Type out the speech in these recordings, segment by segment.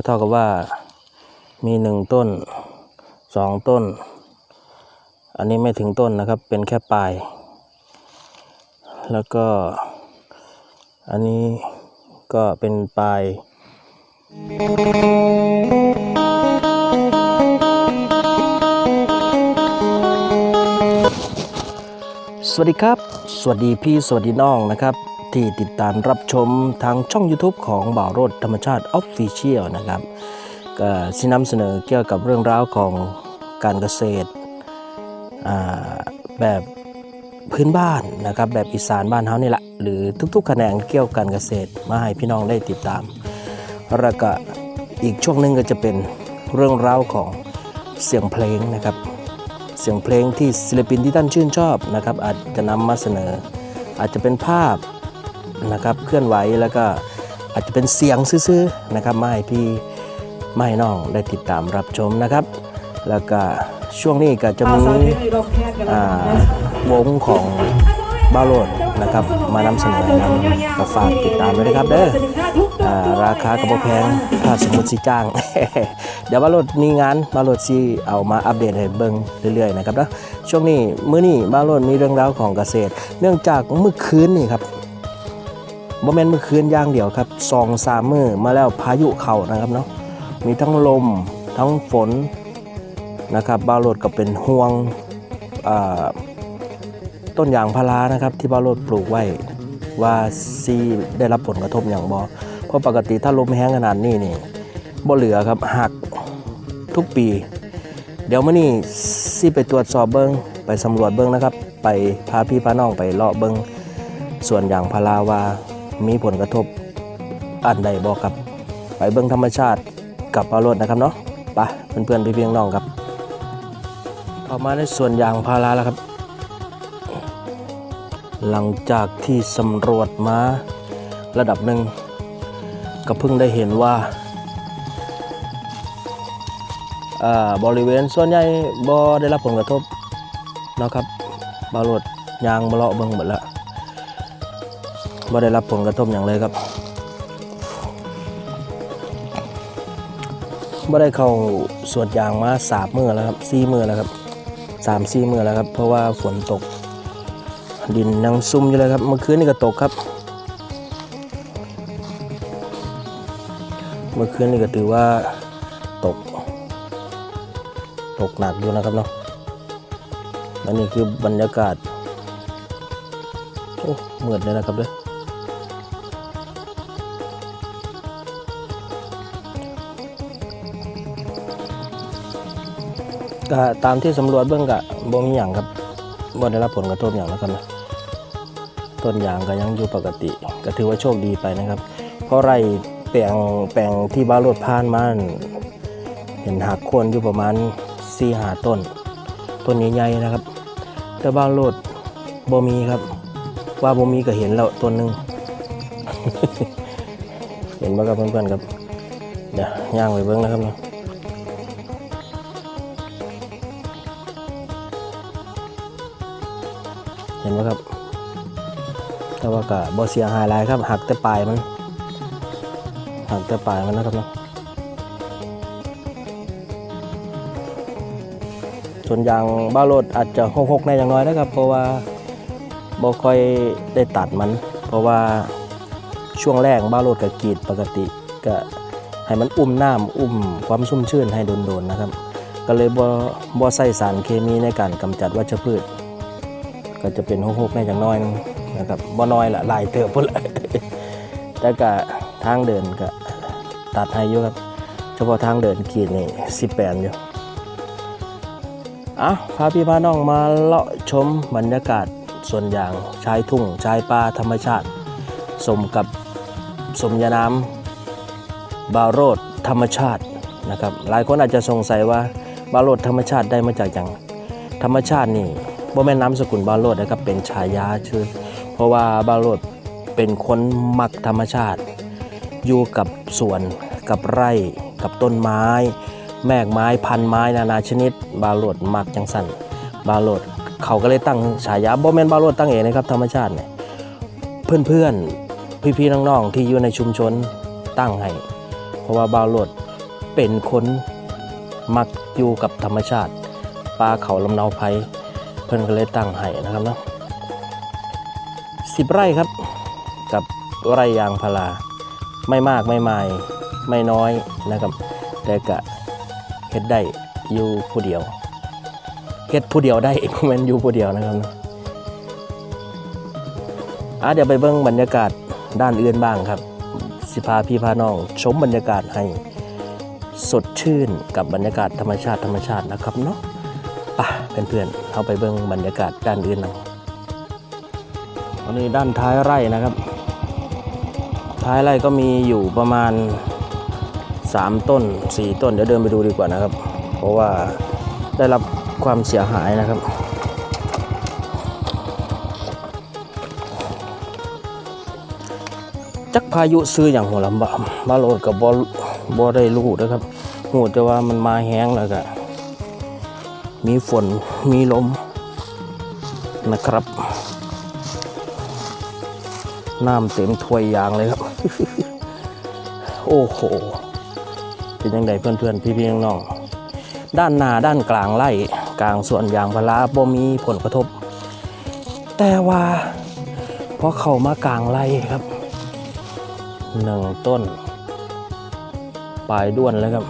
ก็เท่ากับว่ามีหนึ่งต้นสองต้น อันนี้ไม่ถึงต้นนะครับ เป็นแค่ปลาย แล้วก็ อันนี้ก็เป็นปลายสวัสดีครับ สวัสดีพี่สวัสดีน้องนะครับ ที่ติดตามรับชมทางช่อง YouTube ของบ่าวโรดธรรมชาติออฟฟิเชียลนะครับก็สินำเสนอเกี่ยวกับเรื่องราวของการเกษตรแบบพื้นบ้านนะครับแบบอีสานบ้านเฮานี่แหละหรือทุกๆแขนงเกี่ยวกับการเกษตรมาให้พี่น้องได้ติดตามแล้วก็อีกช่วงหนึงก็จะเป็นเรื่องราวของเสียงเพลงนะครับ เสียงเพลงที่ศิลปินที่ท่านชื่นชอบนะครับ อาจจะนำมาเสนอ อาจจะเป็นภาพ นะครับเคลื่อนไหวแล้วก็อาจจะเป็นเสียงซื่อๆนะครับมาให้พี่มาให้น้องได้ติดตามรับชมนะครับ แล้วก็ช่วงนี้ก็จะมีอ่าวงของบ้าโลดนะครับมานำเสนอนำก็ฝากติดตามไว้นะครับเด้ออ่าราคากระบอกแพงถ้าสมมติสิจ้าง เดี๋ยวมารถมีงานมารถสิเอามาอัปเดตให้เบิ่งเรื่อยๆนะครับนะช่วงนี้มื้อนี้มารถมีเรื่องราวของเกษตร เนื่องจากเมื่อคืนนี่ครับ บ่แม่นเมื่อคืนอย่างเดียวครับสองสามมื้อมาแล้วพายุเข้านะครับเนาะมีทั้งลมทั้งฝนนะครับบาโรดก็เป็นห่วงต้นยางพารานะครับ ที่บาโรดปลูกไว้ว่าซีได้รับผลกระทบอย่างบ่เพราะปกติถ้าลมแห้งขนาดนี้นี่บ่เหลือครับหักทุกปี เดี๋ยวมื่อนี้สิไปตรวจสอบเบิงไปสำรวจเบิงนะครับ ไปพาพี่พาน้องไปเลาะเบิงส่วนอย่างพาราว่า มีผลกระทบอันใดบ่ครับ ไปเบิงธรรมชาติกับปลารถนะครับเนาะไปเพื่อนๆพี่เพียงน้องครับเข้ามาในส่วนยางพาราแล้วครับ หลังจากที่สำรวจมาระดับหนึ่งก็เพิ่งได้เห็นว่าบริเวณส่วนใหญ่บ่ได้รับผลกระทบนะครับบารถยางมาเลาะเบิ่งหมดแล้ว บ่ได้รับผลกระทบอย่างเลยครับบ่ได้เข้าสวนยางมาสามมือแล้วครับสี่มือแล้วครับสามสี่มือแล้วครับ เพราะว่าฝนตก ดินยังซุ่มอยู่เลยครับเมื่อคืนนี่ก็ตกครับ เมื่อคืนนี่ก็ถือว่าตก ตกหนักอยู่นะครับเนาะและนี่คือบรรยากาศโอ้เหมือดเลยนะครับเด้อ ก็ตามที่สำรวจเบื้องกะบ่มีอย่างครับบ่ได้รับผลกระทบอย่างนะครับนะต้นยางก็ยังอยู่ปกติ ก็ถือว่าโชคดีไปนะครับ เพราะไร่แปลงแปลงที่บ้านรถผ่านมานั่นเห็นหักโคนอยู่ประมาณ4หาต้น ต้นใหญ่ๆนะครับ แต่บ้านรถบ่มีครับ ว่าบ่มีก็เห็นแล้วต้นหนึ่งเห็นบ่ครับเพื่อนๆครับเดี๋ยวย่างไปเบิ่งนะครับเนาะ ห็นไหมครับ แต่ว่าก็บ่เสียหายลายครับ หักแต่ปลายมัน หักแต่ปลายมันนะครับเนาะส่วนยางบ้ารถอาจจะหกๆในอย่างน้อยนะครับ เพราะว่าบ่ค่อยได้ตัดมัน เพราะว่าช่วงแรกบ้ารถกับกีดปกติก็ให้มันอุ้มน้ำอุ้มความชุ่มชื่นให้โดนๆนะครับ ก็เลยบ่บ่ใส่สารเคมีในการกำจัดวัชพืช ก็จะเป็นหกๆในอย่างน้อยนึงนะครับบ่น้อยละลายเติบพุ่นละแต่ก็ทางเดินก็ตัดให้อยู่ครับ เฉพาะทางเดินขีดนี่สิบแปดอยู่อะพาพี่พาน้องมาเลาะชมบรรยากาศส่วนอย่างชายทุ่งชายป่าธรรมชาติ สมกับสมญานามบาโรดธรรมชาตินะครับ หลายคนอาจจะสงสัยว่าบาโรดธรรมชาติได้มาจากอย่างธรรมชาตินี่ บ่แม่นนามสกุลบาโรดนะครับเป็นฉายาชื่อ เพราะว่าบาโรดเป็นคนมักธรรมชาติ อยู่กับสวนกับไร่กับต้นไม้ แมกไม้พันไม้นานาชนิด บาโลดมักจังสันบาโลดเขาก็เลยตั้งฉายาบ่แม่นบาโลดตั้งเองนะครับธรรมชาติเนี่ยเพื่อนๆพี่ๆน้องๆที่อยู่ในชุมชนตั้งให้เพราะว่าบาโลดเป็นคนมักอยู่กับธรรมชาติป่าเขาลำเนาไพ เพิ่นก็เลยตั้งให้นะครับเนาะสิบไร่ครับ กับไร่ยางพาราไม่มากไม่มายไม่น้อยนะครับ แต่ก็เฮ็ดได้อยู่ผู้เดียวเฮ็ดผู้เดียวได้บ่แม่นอยู่ผู้เดียวนะครับเนาะอะเดี๋ยวไปเบิ่งบรรยากาศด้านอื่นบ้างครับ สิพาพี่พาน้องชมบรรยากาศให้สดชื่นกับบรรยากาศธรรมชาติธรรมชาตินะครับเนาะ ปะเพื่อนๆเอาไปเบิ่งบรรยากาศด้านอื่นนาะอันนี้ด้านท้ายไร่นะครับ ท้ายไร่ก็มีอยู่ประมาณ 3 ต้น 4 ต้น เดี๋ยวเดินไปดูดีกว่านะครับ เพราะว่าได้รับความเสียหายนะครับจักพายุซื้ออย่างหัวลำบากมาโหลดกับบอบ่ได้รู้นะครับหูแต่ว่ามันมาแห้งแล้วก็ มีฝนมีลมนะครับ น้ำเต็มถ้วยยางเลยครับ โอ้โห เป็นยังไงเพื่อนๆ พี่ๆน้องๆด้านหน้าด้านกลางไร่กลางสวนยางพาราบ่มีผลกระทบ แต่ว่าเพอเขามากลางไร่ครับหนึ่งต้น ปลายด้วนแล้วครับ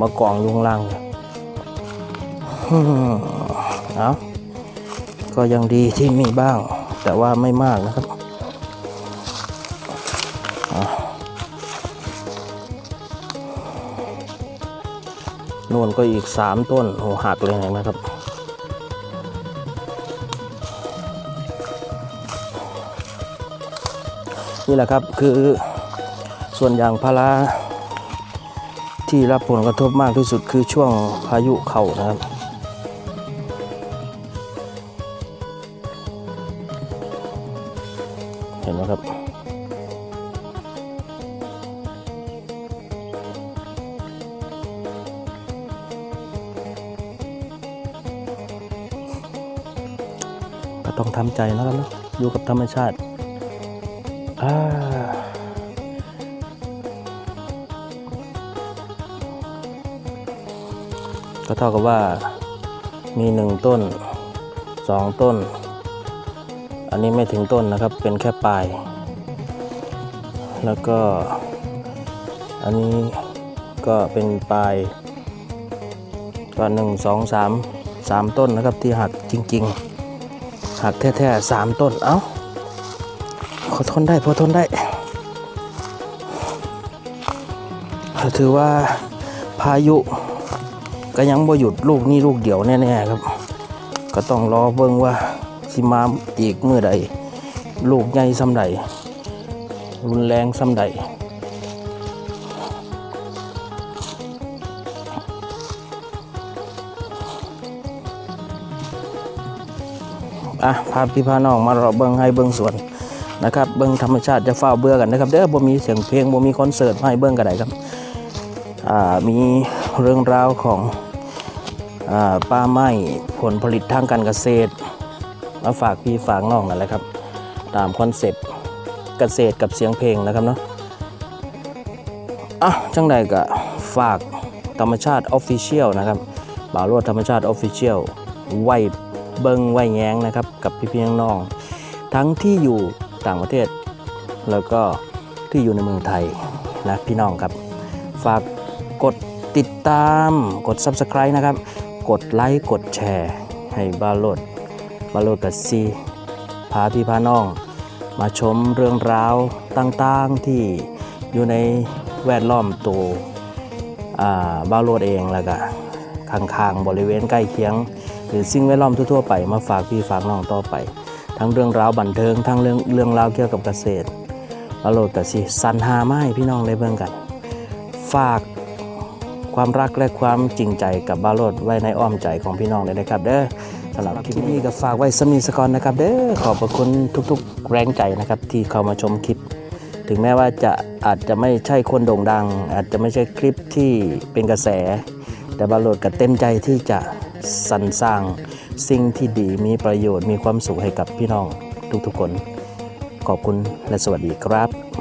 มากองยุงล่างฮึ่ม เอาก็ยังดีที่มีบ้าง แต่ว่าไม่มากนะครับนวนก็อีกสามต้นโหหักเลยเห็นะครับ นี่แหละครับคือส่วนอย่างพาราที่รับผลกระทบมากที่สุดคือช่วงพายุเข้านะครับ ต้องทำใจนะครับเนะอยู่กับธรรมชาติอาก็เท่ากับว่ามีหนึ่งต้นสองต้น อันนี้ไม่ถึงต้นนะครับเป็นแค่ปลาย แล้วก็อันนี้ก็เป็นปลายก็หนึ่งสองสามสามต้นนะครับที่หักจริง ๆ หักแท้ๆสามต้น เอ้าพอทนได้พอทนได้ ถือว่าพายุก็ยังบ่หยุดลูกนี่ลูกเดียวแน่ๆครับ ก็ต้องรอเบิ่งว่าสิมาอีกเมื่อใด ลูกใหญ่ซ้ำใดรุนแรงซ้ำใด อะพาพี่พาน้องมาเรอเบิ่งให้เบิ่งสวนนะครับเบิ้งธรรมชาติจะเฝ้าเบื่อกันนะครับเด้อบ่มีเสียงเพลงบ่มีคอนเสิร์ตให้เบิ้งกันได้ครับอ่ามีเรื่องราวของอ่าป่าไม้ผลผลิตทางการเกษตรมาฝากพี่ฝากน้องนั่นแหละครับ ตามคอนเซปต์เกษตรกับเสียงเพลงนะครับเนาะอะจังใดก็ฝากธรรมชาติออฟฟิเชียลนะครับบ่าวโรดธรรมชาติออฟฟิเชียลไว้ เบิ้งไหวแย้งนะครับ กับพี่ๆน้องๆทั้งที่อยู่ต่างประเทศ แล้วก็ที่อยู่ในเมืองไทยนะพี่น้องครับ ฝากกดติดตามกด Subscribe นะครับ กดไลค์กดแชร์ ให้บาโลดบาโลดกับซีพาพี่พาน้อง มาชมเรื่องราวต่างๆที่อยู่ในแวดล้อมตัวอ่าบาโลดเองแล้วก็ข้างๆบริเวณใกล้เคียง รือสิ่งแวดล้อมทั่วๆไปมาฝากพี่ฝากน้องต่อไป ทั้งเรื่องราวบันเทิงทั้งเรื่องเรื่องราวเกี่ยวกับเกษตรมาโลดกับสิสันหาไม้พี่น้องได้เบิ่งกัน ฝากความรักและความจริงใจกับบาโลดไว้ในอ้อมใจของพี่น้องเลยนะครับ เด้อสำหรับคลิปนี้ก็ฝากไว้สมีสกอนนะครับ เด้อขอบพระคุณทุกๆ แรงใจนะครับที่เข้ามาชมคลิป ถึงแม้ว่าจะอาจจะไม่ใช่คนโด่งดัง อาจจะไม่ใช่คลิปที่เป็นกระแส แต่บาโลดก็เต็มใจที่จะ สรรสร้าง สิ่งที่ดีมีประโยชน์มีความสุขให้กับพี่น้องทุกๆคน ขอบคุณและสวัสดีครับ